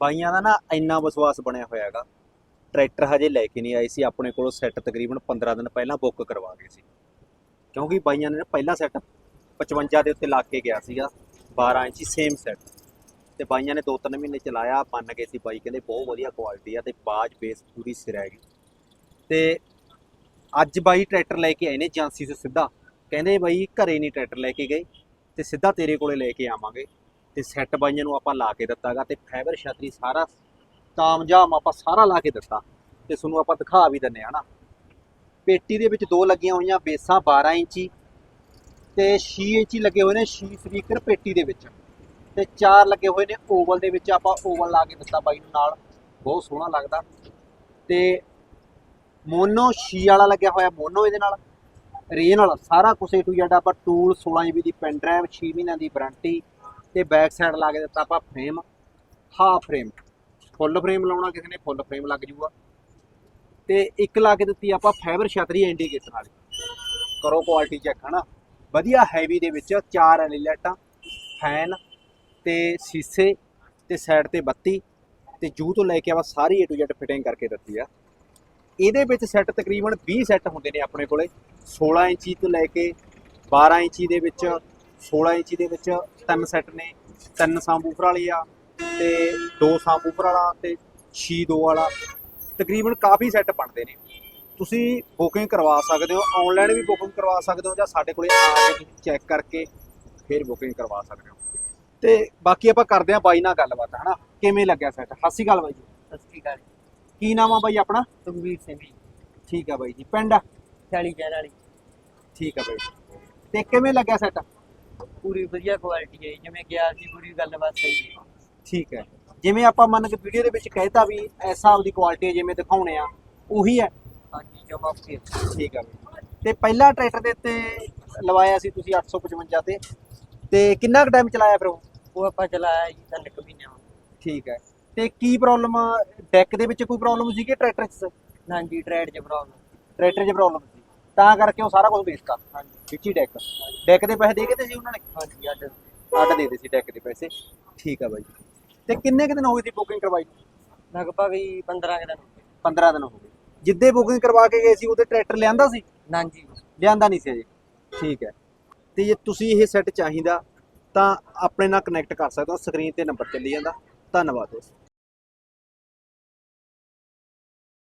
ਬਾਈਆਂ ਦਾ ਨਾ ਇੰਨਾ ਵਿਸ਼ਵਾਸ ਬਣਿਆ ਹੋਇਆ ਹੈਗਾ ਟਰੈਕਟਰ ਹਜੇ ਲੈ ਕੇ ਨਹੀਂ ਆਏ ਸੀ, ਆਪਣੇ ਕੋਲੋਂ ਸੈੱਟ ਤਕਰੀਬਨ 15 ਦਿਨ ਪਹਿਲਾਂ ਬੁੱਕ ਕਰਵਾ ਗਏ ਸੀ। ਕਿਉਂਕਿ ਬਾਈਆਂ ਨੇ ਨਾ ਪਹਿਲਾ ਸੈੱਟ 55 ਦੇ ਉੱਤੇ ਲਾ ਕੇ ਗਿਆ ਸੀਗਾ 12 ਇੰਚੀ ਸੇਮ ਸੈੱਟ ਤੇ ਬਾਈਆਂ ਨੇ 2-3 ਮਹੀਨੇ ਚਲਾਇਆ, ਮੰਨ ਗਏ ਸੀ ਬਾਈ, ਕਹਿੰਦੇ ਬਹੁਤ ਵਧੀਆ ਕੁਆਲਿਟੀ ਆ ਤੇ ਬਾਜ ਬੇਸ ਪੂਰੀ ਸਿਰ ਹੈਗੀ। ਤੇ ਅੱਜ ਬਾਈ ਟਰੈਕਟਰ ਲੈ ਕੇ ਆਏ ਨੇ, ਏਜੰਸੀ ਤੋਂ ਸਿੱਧਾ। ਕਹਿੰਦੇ ਬਾਈ ਘਰੇ ਨਹੀਂ ਟਰੈਕਟਰ ਲੈ ਕੇ ਗਏ, ਤੇ ਸਿੱਧਾ ਤੇਰੇ ਕੋਲੇ ਲੈ ਕੇ ਆਵਾਂਗੇ। ਤੇ ਸੈੱਟ ਬਾਈਆਂ ਨੂੰ ਆਪਾਂ ਲਾ ਕੇ ਦਿੱਤਾਗਾ ਤੇ ਫਾਈਬਰ ਛਤਰੀ ਸਾਰਾ ਤਾਮਜਾਮ ਆਪਾਂ ਸਾਰਾ ਲਾ ਕੇ ਦਿੱਤਾ। ਤੇ ਤੁਹਾਨੂੰ ਆਪਾਂ ਦਿਖਾ ਵੀ ਦਿੰਨੇ ਆ ਨਾ। ਪੇਟੀ ਦੇ ਵਿੱਚ ਦੋ ਲੱਗੀਆਂ ਹੋਈਆਂ, ਬੇਸਾਂ 12 ਇੰਚੀ ਤੇ 6 ਇੰਚੀ ਲੱਗੇ ਹੋਏ ਨੇ 6 ਸਪੀਕਰ ਪੇਟੀ ਦੇ ਵਿੱਚ। ਤੇ ਚਾਰ ਲੱਗੇ ਹੋਏ ਨੇ ਓਵਲ ਦੇ ਵਿੱਚ ਆਪਾਂ ਓਵਲ ਲਾ ਕੇ ਦਿੱਤਾ ਬਾਈ ਨੂੰ ਨਾਲ। ਬਹੁਤ ਸੋਹਣਾ ਲੱਗਦਾ। ਤੇ ਮੋਨੋ 6 ਵਾਲਾ ਲੱਗਿਆ ਹੋਇਆ, ਮੋਨੋ ਇਹਦੇ ਨਾਲ। ਰੇ ਵਾਲਾ, ਸਾਰਾ ਕੁਝ ਏ ਟੂ ਜ਼ੈਡ ਆਪਾਂ ਟੂਲ 16 GB ਦੀ ਪੈਨ ਡਰਾਈਵ 6 ਮਹੀਨਿਆਂ ਦੀ ਵਾਰੰਟੀ ਤੇ ਬੈਕ ਸਾਈਡ ਲਾ ਕੇ ਦਿੱਤਾ ਆਪਾਂ frame half frame full frame ਲਾਉਣਾ ਕਿਸੇ ਨੇ ਫੁੱਲ ਫਰੇਮ ਲੱਗ ਜੂਗਾ। ਤੇ ਇੱਕ ਲਾ ਕੇ ਦਿੱਤੀ ਆਪਾਂ ਫਾਈਬਰ ਛਤਰੀ ਇੰਡੀਕੇਟਰ ਵਾਲੀ। ਕਰੋ ਕੁਆਲਿਟੀ ਚੈੱਕ ਹਨਾ? ਵਧੀਆ ਹੈਵੀ ਦੇ ਵਿੱਚ ਚਾਰ ਐਲ ਲਾਈਟਾਂ ਫੈਨ ਤੇ ਸੀਸੇ ਤੇ ਸਾਈਡ ਤੇ ਬੱਤੀ ਤੇ ਜੂ ਤੋਂ ਲੈ ਕੇ ਆਪਾਂ ਸਾਰੀ ਏ ਟੂ ਜ਼ੈਡ ਫਿਟਿੰਗ ਕਰਕੇ ਦਿੱਤੀ ਆ। ਇਹਦੇ ਵਿੱਚ ਸੈੱਟ ਤਕਰੀਬਨ 20 ਸੈੱਟ ਹੁੰਦੇ ਨੇ ਆਪਣੇ ਕੋਲੇ। 16 ਇੰਚੀ ਤੋਂ ਲੈ ਕੇ 12 ਇੰਚੀ ਦੇ ਵਿੱਚ 16 ਇੰਚੀ ਦੇ ਵਿੱਚ ਤਿੰਨ ਸੈੱਟ ਨੇ ਤਿੰਨ ਸਾਂਬੂਫਰ ਵਾਲੀ ਆ ਤੇ ਦੋ ਸਾਂਬੂਫਰ ਵਾਲਾ ਤੇ 6 ਦੋ ਵਾਲਾ। ਤਕਰੀਬਨ ਕਾਫੀ ਸੈੱਟ ਬਣਦੇ ਨੇ। ਤੁਸੀਂ ਬੁਕਿੰਗ ਕਰਵਾ ਸਕਦੇ ਹੋ ਆਨਲਾਈਨ ਵੀ ਬੁਕਿੰਗ ਕਰਵਾ ਸਕਦੇ ਹੋ ਜਾਂ ਸਾਡੇ ਕੋਲੇ ਆ ਕੇ ਤੁਸੀਂ ਚੈੱਕ ਕਰਕੇ ਫਿਰ ਬੁਕਿੰਗ ਕਰਵਾ ਸਕਦੇ ਹੋ। ਤੇ ਬਾਕੀ ਆਪਾਂ ਕਰਦੇ ਹਾਂ ਬਾਈ ਨਾਲ ਗੱਲਬਾਤ ਹਨਾ? ਕਿਵੇਂ ਲੱਗਿਆ ਸੈੱਟ ਸ਼੍ਰੀ ਅਕਾਲ ਬਾਈ ਜੀ। ਸਤਿ ਸ਼੍ਰੀ ਅਕਾਲ ਕੀ ਨਾਮ ਆ ਬਾਈ ਆਪਣਾ? ਸੁਖਵੀਰ ਸਿੰਘ ਜੀ। ਠੀਕ ਆ ਬਾਈ ਜੀ। ਪਿੰਡ? ਆ? 40 ਕਹਿਣ ਵਾਲੀ। ਠੀਕ ਆ ਬਾਈ ਤੇ ਕਿਵੇਂ ਲੱਗਿਆ ਸੈੱਟ ਪੂਰੀ ਵਧੀਆ ਕੁਆਲਿਟੀ ਹੈ ਜੀ। ਜਿਵੇਂ ਗਿਆ ਸੀ ਪੂਰੀ ਗੱਲਬਾਤ ਸਹੀ ਹੈ। ਠੀਕ ਹੈ। ਜਿਵੇਂ ਆਪਾਂ ਮੰਨ ਕੇ ਵੀਡੀਓ ਦੇ ਵਿੱਚ ਕਹਿਤਾ ਵੀ ਇਸ ਹਿਸਾਬ ਦੀ ਕੁਆਲਿਟੀ ਜਿਵੇਂ ਦਿਖਾਉਣੇ ਆ ਉਹੀ ਹੈ। ਹਾਂਜੀ ਜਮਾ ਫਿਰ ਠੀਕ ਬਾਈ ਤੇ ਪਹਿਲਾ ਟਰੈਕਟਰ ਦੇ ਉੱਤੇ ਲਵਾਇਆ ਸੀ ਤੁਸੀਂ 855 ਤੇ। ਤੇ ਕਿੰਨਾ ਕੁ ਟਾਈਮ ਚਲਾਇਆ ਫਿਰ ਉਹ? ਉਹ ਆਪਾਂ ਚਲਾਇਆ ਜੀ ਤਿੰਨ ਕੁ ਮਹੀਨਿਆਂ ਠੀਕ ਹੈ। ਤੇ ਕੀ ਪ੍ਰੋਬਲਮ ਡੈਕ ਦੇ ਵਿੱਚ ਕੋਈ ਪ੍ਰੋਬਲਮ ਸੀ ਕਿ ਟਰੈਕਟਰ 'ਚ ਹਾਂਜੀ ਟ੍ਰੈਡ ਚ ਪ੍ਰੋਬਲਮ ਟਰੈਕਟਰ 'ਚ ਪ੍ਰੋਬਲਮ ਤਾਂ ਕਰਕੇ ਉਹ ਸਾਰਾ ਕੁਝ ਵੇਚਤਾ। ਹਾਂਜੀ। ਵਿੱਚ ਡੈਕ ਡੈਕ ਦੇ ਪੈਸੇ ਦੇ ਕੇ ਤੇ ਸੀ ਉਹਨਾਂ ਨੇ? ਹਾਂਜੀ ਅੱਡ। ਅੱਡ ਦੇ ਦੇ ਸੀ ਡੈਕ ਦੇ ਪੈਸੇ। ਠੀਕ ਆ ਬਾਈ। ਤੇ ਕਿੰਨੇ ਕੁ ਦਿਨ ਹੋ ਗਏ ਸੀ ਬੁਕਿੰਗ ਕਰਵਾਈ? ਲਗਭਗ ਹੀ 15 ਕੁ ਦਿਨ ਹੋ ਗਏ। 15 ਦਿਨ ਹੋ ਗਏ। ਜਿੱਦੇ ਬੁਕਿੰਗ ਕਰਵਾ ਕੇ ਗਏ ਸੀ ਉਹਦੇ ਟਰੈਕਟਰ ਲਿਆਂਦਾ ਸੀ? ਹਾਂਜੀ ਲਿਆਂਦਾ ਨਹੀਂ ਸੀ ਅਜੇ। ਠੀਕ ਹੈ। ਤੇ ਜੇ ਤੁਸੀਂ ਇਹ ਸੈੱਟ ਚਾਹੀਦਾ ਤਾਂ ਆਪਣੇ ਨਾਲ ਕਨੈਕਟ ਕਰ ਸਕਦੇ ਹੋ। ਸਕਰੀਨ ਤੇ ਨੰਬਰ ਚੱਲੀ ਜਾਂਦਾ। ਧੰਨਵਾਦ ਦੋਸਤੋ।